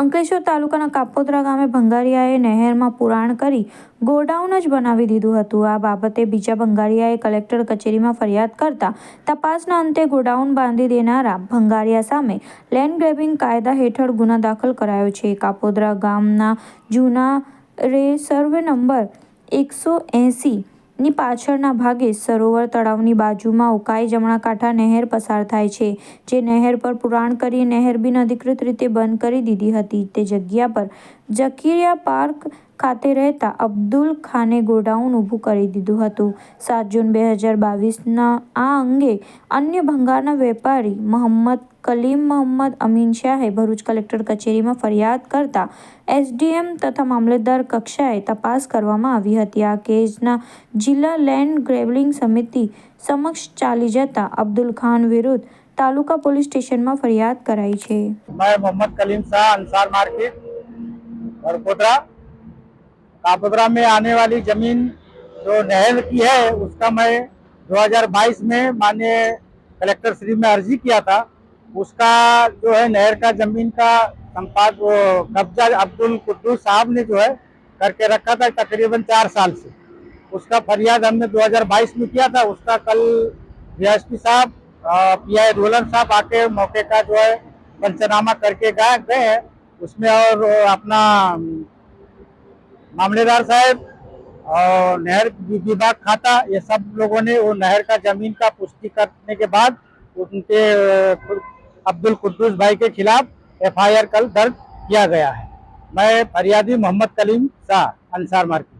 અંકલેશ્વર તાલુકાના કાપોદરા ગામે ભંગારિયાએ નહેરમાં પુરાણ કરી ગોડાઉન જ બનાવી દીધું હતું. આ બાબતે બીજા ભંગારિયાએ કલેક્ટર કચેરીમાં ફરિયાદ કરતા તપાસના અંતે ગોડાઉન બાંધી દેનારા ભંગારિયા સામે લેન્ડ ગ્રેબિંગ કાયદા હેઠળ ગુના દાખલ કરાયો છે. કાપોદ્રા ગામના જૂના રે સર્વે નંબર એકસો એંસી ની પાછળના ભાગે સરોવર તળાવની બાજુમાં ઉકાઈ જમણા કાંઠા નહેર પસાર થાય છે, જે નહેર પર પુરાણ કરી નહેર બિન અધિકૃત રીતે બંધ કરી દીધી હતી. તે જગ્યા પર જકીરિયા પાર્ક ખાતે રહેતા અબ્દુલ ખાને ગોડાઉન ઊભું કરી દીધું હતું. સાત જૂન બે હજાર બાવીસના આ અંગે અન્ય ભંગારના વેપારી મોહમ્મદ કલીમ મોહમ્મદ અમીન શાહે ભરૂચ કલેક્ટર કચેરીમાં ફરિયાદ કરતા એસડીએમ તથા મામલતદાર કક્ષાએ તપાસ કરવામાં આવી હતી. આ કેસના જિલ્લા લેન્ડ ગ્રેવલિંગ સમિતિ સમક્ષ ચાલી જતા અબ્દુલ ખાન વિરુદ્ધ તાલુકા પોલીસ સ્ટેશનમાં ફરિયાદ કરાઈ છે. મોહમ્મદ કલીમ શાહ અંસાર માર્કેટ વડકોદરા कापोद्रा में आने वाली ज़मीन जो नहर की है, उसका मैं 2022 में माननीय कलेक्टर श्री में अर्जी किया था। उसका जो है, नहर का ज़मीन का संपाद, वो कब्जा अब्दुल कुद्दूस साहब ने जो है करके रखा था तकरीबन चार साल से। उसका फरियाद हमने 2022 में किया था। उसका कल डीएसपी साहब पी आई रोलन साहब आके मौके का जो है, पंचनामा करके गए गए हैं। उसमें और अपना मामलेदार साहब और नहर विभाग खाता, ये सब लोगों ने वो नहर का ज़मीन का पुष्टि करने के बाद उनके अब्दुल कुद्दूस भाई के खिलाफ एफआईआर कल दर्ज किया गया है। मैं फरियादी मोहम्मद कलीम शाह, अंसार मार्केट।